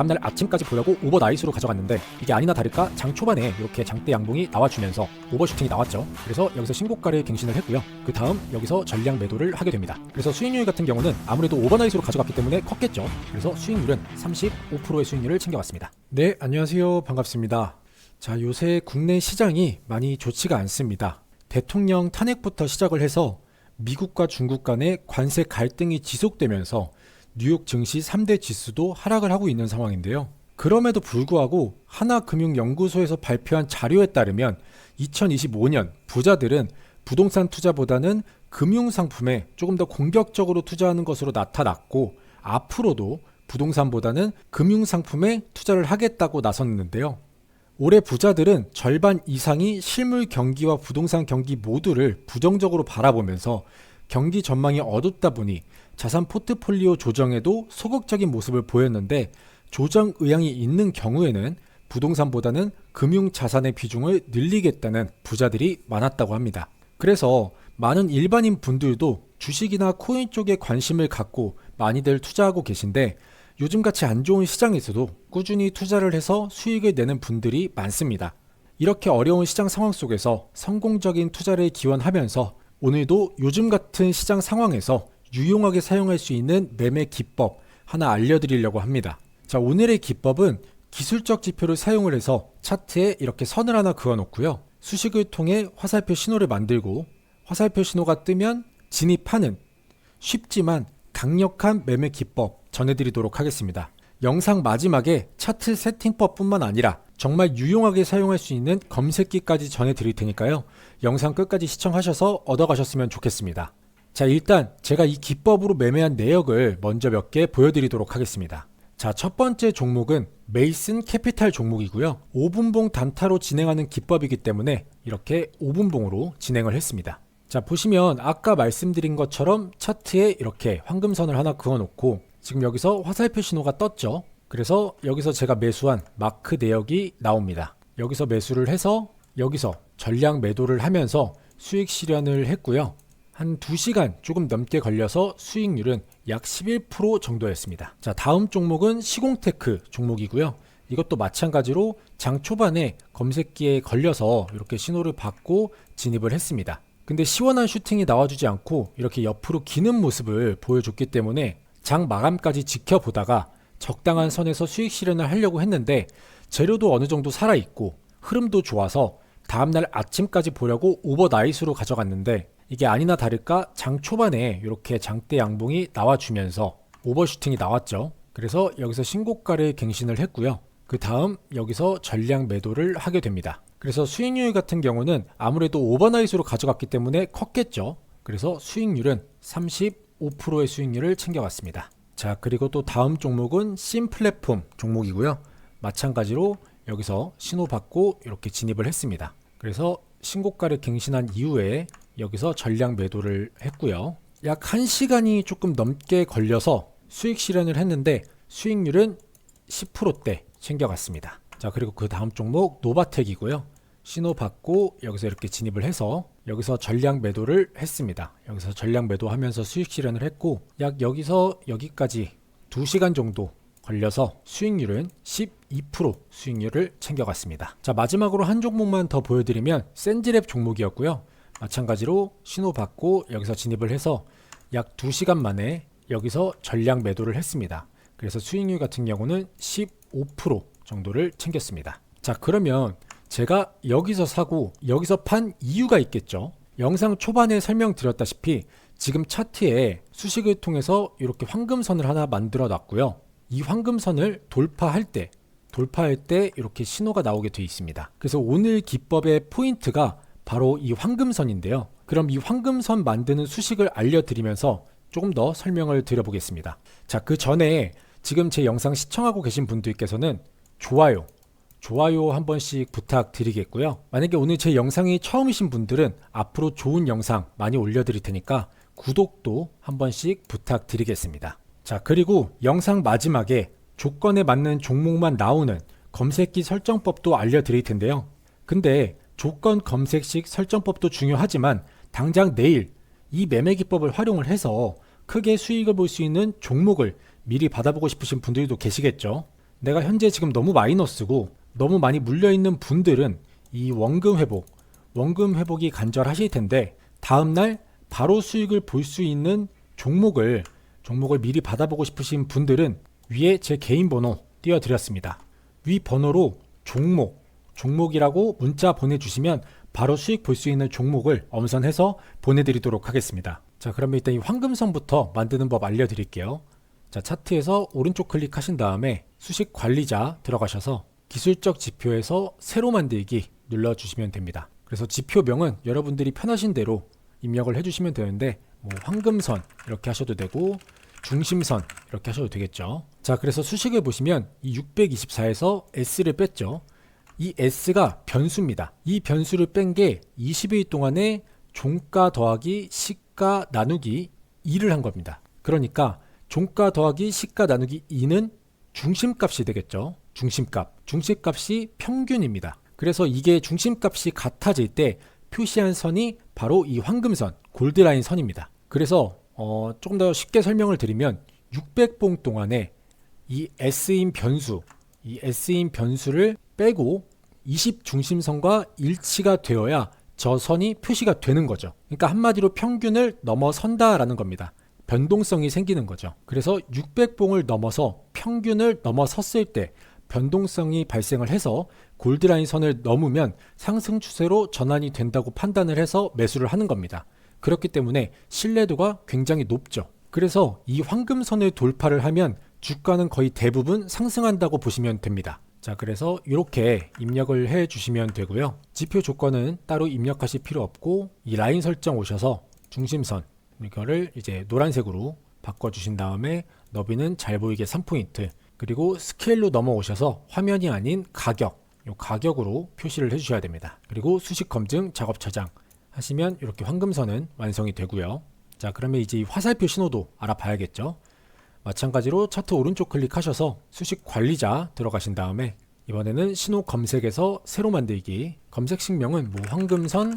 다음날 아침까지 보려고 오버나이스로 가져갔는데 이게 아니나 다를까 장 초반에 이렇게 장대 양봉이 나와주면서 오버슈팅이 나왔죠. 그래서 여기서 신고가를 갱신을 했고요. 그 다음 여기서 전량 매도를 하게 됩니다. 그래서 수익률 같은 경우는 아무래도 오버나이스로 가져갔기 때문에 컸겠죠. 그래서 수익률은 35%의 수익률을 챙겨왔습니다. 네, 안녕하세요. 반갑습니다. 자, 요새 국내 시장이 많이 좋지가 않습니다. 대통령 탄핵부터 시작을 해서 미국과 중국 간의 관세 갈등이 지속되면서 뉴욕 증시 3대 지수도 하락을 하고 있는 상황인데요. 그럼에도 불구하고 하나금융연구소에서 발표한 자료에 따르면 2025년 부자들은 부동산 투자보다는 금융상품에 조금 더 공격적으로 투자하는 것으로 나타났고 앞으로도 부동산보다는 금융상품에 투자를 하겠다고 나섰는데요. 올해 부자들은 절반 이상이 실물 경기와 부동산 경기 모두를 부정적으로 바라보면서 경기 전망이 어둡다 보니 자산 포트폴리오 조정에도 소극적인 모습을 보였는데 조정 의향이 있는 경우에는 부동산보다는 금융 자산의 비중을 늘리겠다는 부자들이 많았다고 합니다. 그래서 많은 일반인 분들도 주식이나 코인 쪽에 관심을 갖고 많이들 투자하고 계신데 요즘같이 안 좋은 시장에서도 꾸준히 투자를 해서 수익을 내는 분들이 많습니다. 이렇게 어려운 시장 상황 속에서 성공적인 투자를 기원하면서 오늘도 요즘 같은 시장 상황에서 유용하게 사용할 수 있는 매매 기법 하나 알려드리려고 합니다. 자, 오늘의 기법은 기술적 지표를 사용을 해서 차트에 이렇게 선을 하나 그어 놓고요. 수식을 통해 화살표 신호를 만들고 화살표 신호가 뜨면 진입하는 쉽지만 강력한 매매 기법 전해드리도록 하겠습니다. 영상 마지막에 차트 세팅법뿐만 아니라 정말 유용하게 사용할 수 있는 검색기까지 전해드릴 테니까요. 영상 끝까지 시청하셔서 얻어가셨으면 좋겠습니다. 자, 일단 제가 이 기법으로 매매한 내역을 먼저 몇 개 보여드리도록 하겠습니다. 자, 첫 번째 종목은 메이슨 캐피탈 종목이고요. 5분봉 단타로 진행하는 기법이기 때문에 이렇게 5분봉으로 진행을 했습니다. 자, 보시면 아까 말씀드린 것처럼 차트에 이렇게 황금선을 하나 그어 놓고 지금 여기서 화살표 신호가 떴죠. 그래서 여기서 제가 매수한 마크 내역이 나옵니다. 여기서 매수를 해서 여기서 전량 매도를 하면서 수익 실현을 했고요. 한 2시간 조금 넘게 걸려서 수익률은 약 11% 정도였습니다. 자, 다음 종목은 시공테크 종목이고요. 이것도 마찬가지로 장 초반에 검색기에 걸려서 이렇게 신호를 받고 진입을 했습니다. 근데 시원한 슈팅이 나와주지 않고 이렇게 옆으로 기는 모습을 보여줬기 때문에 장 마감까지 지켜보다가 적당한 선에서 수익 실현을 하려고 했는데 재료도 어느 정도 살아있고 흐름도 좋아서 다음날 아침까지 보려고 오버나이스로 가져갔는데 이게 아니나 다를까 장 초반에 이렇게 장대 양봉이 나와주면서 오버슈팅이 나왔죠. 그래서 여기서 신고가를 갱신을 했고요. 그 다음 여기서 전량 매도를 하게 됩니다. 그래서 수익률 같은 경우는 아무래도 오버나이스로 가져갔기 때문에 컸겠죠. 그래서 수익률은 35%의 수익률을 챙겨갔습니다. 자, 그리고 또 다음 종목은 심플랫폼 종목이고요. 마찬가지로 여기서 신호 받고 이렇게 진입을 했습니다. 그래서 신고가를 갱신한 이후에 여기서 전량 매도를 했고요. 약 1시간이 조금 넘게 걸려서 수익 실현을 했는데 수익률은 10%대 챙겨갔습니다. 자, 그리고 그 다음 종목 노바텍이고요. 신호 받고 여기서 이렇게 진입을 해서 여기서 전량 매도를 했습니다. 여기서 전량 매도하면서 수익 실현을 했고 약 여기서 여기까지 2시간 정도 걸려서 수익률은 12% 수익률을 챙겨갔습니다. 자, 마지막으로 한 종목만 더 보여드리면 센지랩 종목이었고요. 마찬가지로 신호 받고 여기서 진입을 해서 약 2시간 만에 여기서 전량 매도를 했습니다. 그래서 수익률 같은 경우는 15% 정도를 챙겼습니다. 자, 그러면 제가 여기서 사고 여기서 판 이유가 있겠죠. 영상 초반에 설명드렸다시피 지금 차트에 수식을 통해서 이렇게 황금선을 하나 만들어 놨고요. 이 황금선을 돌파할 때 돌파할 때 이렇게 신호가 나오게 되어 있습니다. 그래서 오늘 기법의 포인트가 바로 이 황금선인데요. 그럼 이 황금선 만드는 수식을 알려드리면서 조금 더 설명을 드려보겠습니다. 자, 그 전에 지금 제 영상 시청하고 계신 분들께서는 좋아요, 좋아요 한 번씩 부탁드리겠고요. 만약에 오늘 제 영상이 처음이신 분들은 앞으로 좋은 영상 많이 올려드릴 테니까 구독도 한 번씩 부탁드리겠습니다. 자, 그리고 영상 마지막에 조건에 맞는 종목만 나오는 검색기 설정법도 알려드릴 텐데요. 근데 조건 검색식 설정법도 중요하지만 당장 내일 이 매매 기법을 활용을 해서 크게 수익을 볼 수 있는 종목을 미리 받아보고 싶으신 분들도 계시겠죠. 내가 현재 지금 너무 마이너스고 너무 많이 물려 있는 분들은 이 원금 회복, 원금 회복이 간절하실 텐데 다음 날 바로 수익을 볼 수 있는 종목을 종목을 미리 받아보고 싶으신 분들은 위에 제 개인 번호 띄워드렸습니다. 위 번호로 종목, 종목이라고 문자 보내주시면 바로 수익 볼 수 있는 종목을 엄선해서 보내드리도록 하겠습니다. 자, 그러면 일단 이 황금선부터 만드는 법 알려드릴게요. 자, 차트에서 오른쪽 클릭하신 다음에 수식 관리자 들어가셔서 기술적 지표에서 새로 만들기 눌러주시면 됩니다. 그래서 지표명은 여러분들이 편하신 대로 입력을 해주시면 되는데 뭐 황금선 이렇게 하셔도 되고 중심선 이렇게 하셔도 되겠죠. 자, 그래서 수식을 보시면 이 624에서 S를 뺐죠. 이 S가 변수입니다. 이 변수를 뺀 게 20일 동안에 종가 더하기 시가 나누기 2를 한 겁니다. 그러니까 종가 더하기 시가 나누기 2는 중심값이 되겠죠. 중심값. 중심값이 평균입니다. 그래서 이게 중심값이 같아질 때 표시한 선이 바로 이 황금선, 골드라인 선입니다. 그래서 어, 조금 더 쉽게 설명을 드리면 600봉 동안에 이 S인 변수, 이 S인 변수를 빼고 20 중심선과 일치가 되어야 저 선이 표시가 되는 거죠. 그러니까 한마디로 평균을 넘어선다라는 겁니다. 변동성이 생기는 거죠. 그래서 600봉을 넘어서 평균을 넘어섰을 때 변동성이 발생을 해서 골드라인 선을 넘으면 상승 추세로 전환이 된다고 판단을 해서 매수를 하는 겁니다. 그렇기 때문에 신뢰도가 굉장히 높죠. 그래서 이 황금선을 돌파를 하면 주가는 거의 대부분 상승한다고 보시면 됩니다. 자, 그래서 이렇게 입력을 해 주시면 되고요. 지표 조건은 따로 입력하실 필요 없고 이 라인 설정 오셔서 중심선 이거를 이제 노란색으로 바꿔 주신 다음에 너비는 잘 보이게 3포인트 그리고 스케일로 넘어오셔서 화면이 아닌 가격 요 가격으로 표시를 해 주셔야 됩니다. 그리고 수식 검증 작업 저장 하시면 이렇게 황금선은 완성이 되고요. 자, 그러면 이제 이 화살표 신호도 알아봐야겠죠. 마찬가지로 차트 오른쪽 클릭하셔서 수식 관리자 들어가신 다음에 이번에는 신호 검색에서 새로 만들기 검색 식명은 뭐 황금선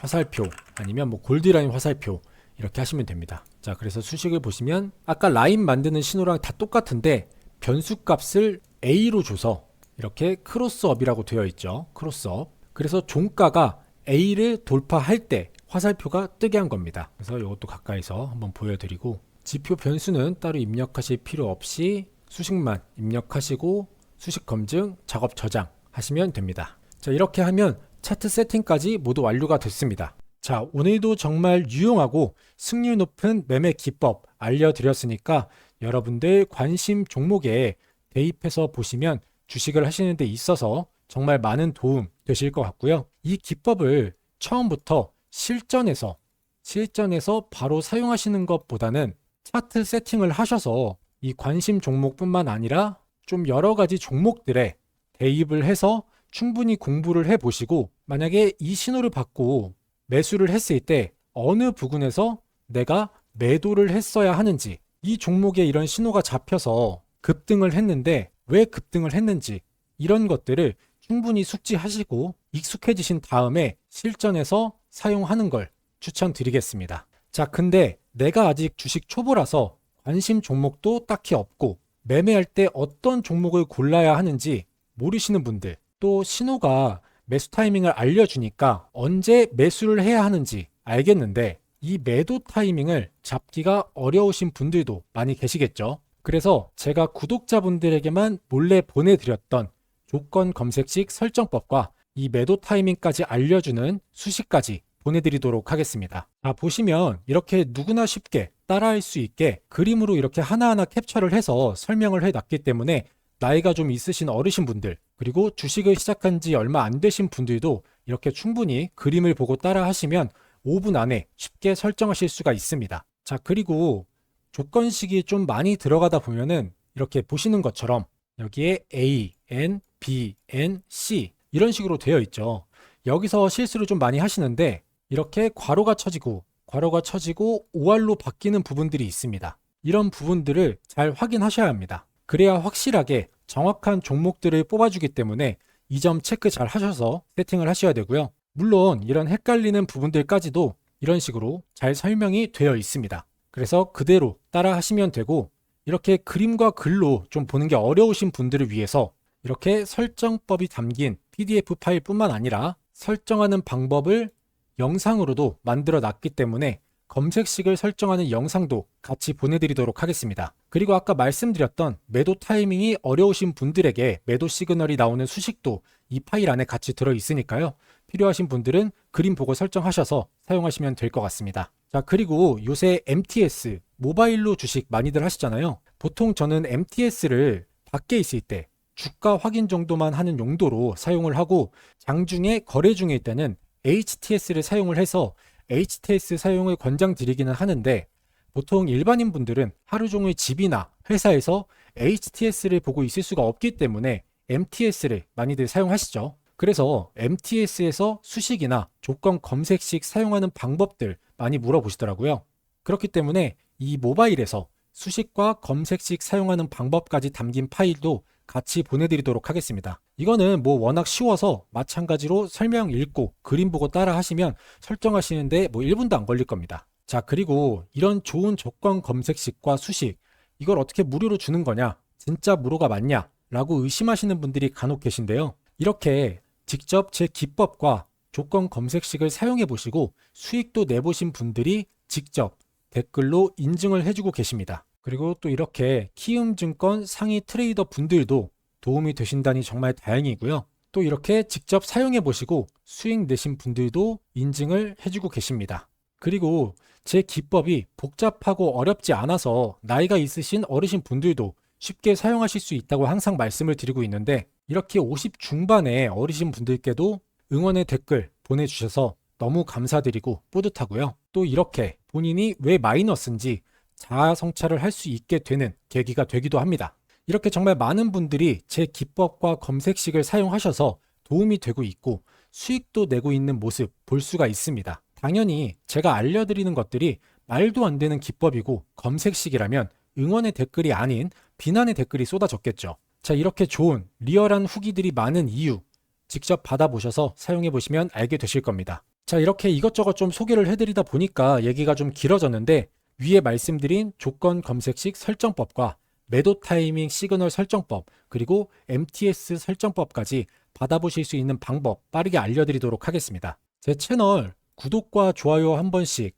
화살표 아니면 뭐 골드라인 화살표 이렇게 하시면 됩니다. 자, 그래서 수식을 보시면 아까 라인 만드는 신호랑 다 똑같은데 변수 값을 A로 줘서 이렇게 크로스업이라고 되어 있죠. 크로스업. 그래서 종가가 A를 돌파할 때 화살표가 뜨게 한 겁니다. 그래서 이것도 가까이서 한번 보여드리고 지표 변수는 따로 입력하실 필요 없이 수식만 입력하시고 수식 검증, 작업 저장 하시면 됩니다. 자, 이렇게 하면 차트 세팅까지 모두 완료가 됐습니다. 자, 오늘도 정말 유용하고 승률 높은 매매 기법 알려드렸으니까 여러분들 관심 종목에 대입해서 보시면 주식을 하시는 데 있어서 정말 많은 도움 되실 것 같고요. 이 기법을 처음부터 실전에서 실전에서 바로 사용하시는 것보다는 차트 세팅을 하셔서 이 관심 종목뿐만 아니라 좀 여러 가지 종목들에 대입을 해서 충분히 공부를 해 보시고 만약에 이 신호를 받고 매수를 했을 때 어느 부분에서 내가 매도를 했어야 하는지 이 종목에 이런 신호가 잡혀서 급등을 했는데 왜 급등을 했는지 이런 것들을 충분히 숙지하시고 익숙해지신 다음에 실전에서 사용하는 걸 추천드리겠습니다. 자, 근데 내가 아직 주식 초보라서 관심 종목도 딱히 없고 매매할 때 어떤 종목을 골라야 하는지 모르시는 분들 또 신호가 매수 타이밍을 알려주니까 언제 매수를 해야 하는지 알겠는데 이 매도 타이밍을 잡기가 어려우신 분들도 많이 계시겠죠. 그래서 제가 구독자분들에게만 몰래 보내드렸던 조건 검색식 설정법과 이 매도 타이밍까지 알려주는 수식까지 보내드리도록 하겠습니다. 아, 보시면 이렇게 누구나 쉽게 따라할 수 있게 그림으로 이렇게 하나하나 캡처를 해서 설명을 해놨기 때문에 나이가 좀 있으신 어르신분들 그리고 주식을 시작한 지 얼마 안 되신 분들도 이렇게 충분히 그림을 보고 따라 하시면 5분 안에 쉽게 설정하실 수가 있습니다. 자, 그리고 조건식이 좀 많이 들어가다 보면은 이렇게 보시는 것처럼 여기에 A, N, B, N, C 이런 식으로 되어 있죠. 여기서 실수를 좀 많이 하시는데 이렇게 괄호가 쳐지고 괄호가 쳐지고 OR로 바뀌는 부분들이 있습니다. 이런 부분들을 잘 확인하셔야 합니다. 그래야 확실하게 정확한 종목들을 뽑아주기 때문에 이 점 체크 잘 하셔서 세팅을 하셔야 되고요. 물론 이런 헷갈리는 부분들까지도 이런 식으로 잘 설명이 되어 있습니다. 그래서 그대로 따라 하시면 되고 이렇게 그림과 글로 좀 보는 게 어려우신 분들을 위해서 이렇게 설정법이 담긴 PDF 파일뿐만 아니라 설정하는 방법을 영상으로도 만들어 놨기 때문에 검색식을 설정하는 영상도 같이 보내드리도록 하겠습니다. 그리고 아까 말씀드렸던 매도 타이밍이 어려우신 분들에게 매도 시그널이 나오는 수식도 이 파일 안에 같이 들어 있으니까요. 필요하신 분들은 그림 보고 설정하셔서 사용하시면 될 것 같습니다. 자, 그리고 요새 MTS, 모바일로 주식 많이들 하시잖아요. 보통 저는 MTS를 밖에 있을 때 주가 확인 정도만 하는 용도로 사용을 하고 장중에 거래 중일 때는 HTS를 사용을 해서 HTS 사용을 권장드리기는 하는데 보통 일반인 분들은 하루 종일 집이나 회사에서 HTS를 보고 있을 수가 없기 때문에 MTS를 많이들 사용하시죠. 그래서 MTS에서 수식이나 조건 검색식 사용하는 방법들 많이 물어보시더라고요. 그렇기 때문에 이 모바일에서 수식과 검색식 사용하는 방법까지 담긴 파일도 같이 보내드리도록 하겠습니다. 이거는 뭐 워낙 쉬워서 마찬가지로 설명 읽고 그림 보고 따라 하시면 설정하시는데 뭐 1분도 안 걸릴 겁니다. 자, 그리고 이런 좋은 조건 검색식과 수식, 이걸 어떻게 무료로 주는 거냐? 진짜 무료가 맞냐? 라고 의심하시는 분들이 간혹 계신데요. 이렇게 직접 제 기법과 조건 검색식을 사용해 보시고 수익도 내보신 분들이 직접 댓글로 인증을 해주고 계십니다. 그리고 또 이렇게 키움증권 상위 트레이더 분들도 도움이 되신다니 정말 다행이고요. 또 이렇게 직접 사용해 보시고 수익 내신 분들도 인증을 해주고 계십니다. 그리고 제 기법이 복잡하고 어렵지 않아서 나이가 있으신 어르신 분들도 쉽게 사용하실 수 있다고 항상 말씀을 드리고 있는데 이렇게 50 중반의 어르신 분들께도 응원의 댓글 보내주셔서 너무 감사드리고 뿌듯하고요. 또 이렇게 본인이 왜 마이너스인지 자아 성찰을 할 수 있게 되는 계기가 되기도 합니다. 이렇게 정말 많은 분들이 제 기법과 검색식을 사용하셔서 도움이 되고 있고 수익도 내고 있는 모습 볼 수가 있습니다. 당연히 제가 알려드리는 것들이 말도 안 되는 기법이고 검색식이라면 응원의 댓글이 아닌 비난의 댓글이 쏟아졌겠죠. 자, 이렇게 좋은 리얼한 후기들이 많은 이유 직접 받아보셔서 사용해 보시면 알게 되실 겁니다. 자, 이렇게 이것저것 좀 소개를 해드리다 보니까 얘기가 좀 길어졌는데 위에 말씀드린 조건 검색식 설정법과 매도 타이밍 시그널 설정법 그리고 MTS 설정법까지 받아보실 수 있는 방법 빠르게 알려드리도록 하겠습니다. 제 채널 구독과 좋아요 한 번씩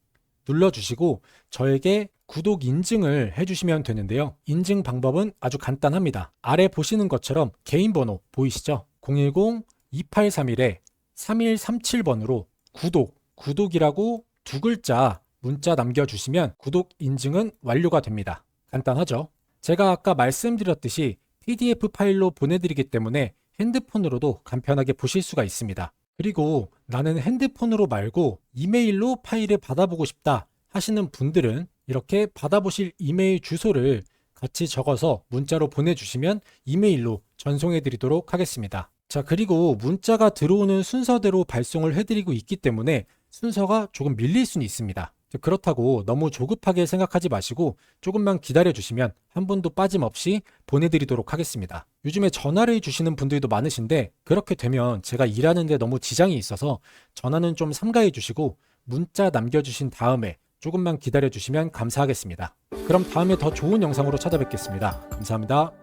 눌러주시고 저에게 구독 인증을 해주시면 되는데요. 인증 방법은 아주 간단합니다. 아래 보시는 것처럼 개인 번호 보이시죠? 010-2831-3137번으로 구독, 구독이라고 두 글자 문자 남겨주시면 구독 인증은 완료가 됩니다. 간단하죠? 제가 아까 말씀드렸듯이 PDF 파일로 보내드리기 때문에 핸드폰으로도 간편하게 보실 수가 있습니다. 그리고 나는 핸드폰으로 말고 이메일로 파일을 받아보고 싶다 하시는 분들은 이렇게 받아보실 이메일 주소를 같이 적어서 문자로 보내주시면 이메일로 전송해 드리도록 하겠습니다. 자, 그리고 문자가 들어오는 순서대로 발송을 해드리고 있기 때문에 순서가 조금 밀릴 수는 있습니다. 그렇다고 너무 조급하게 생각하지 마시고 조금만 기다려 주시면 한 분도 빠짐없이 보내드리도록 하겠습니다. 요즘에 전화를 주시는 분들도 많으신데 그렇게 되면 제가 일하는데 너무 지장이 있어서 전화는 좀 삼가해 주시고 문자 남겨주신 다음에 조금만 기다려 주시면 감사하겠습니다. 그럼 다음에 더 좋은 영상으로 찾아뵙겠습니다. 감사합니다.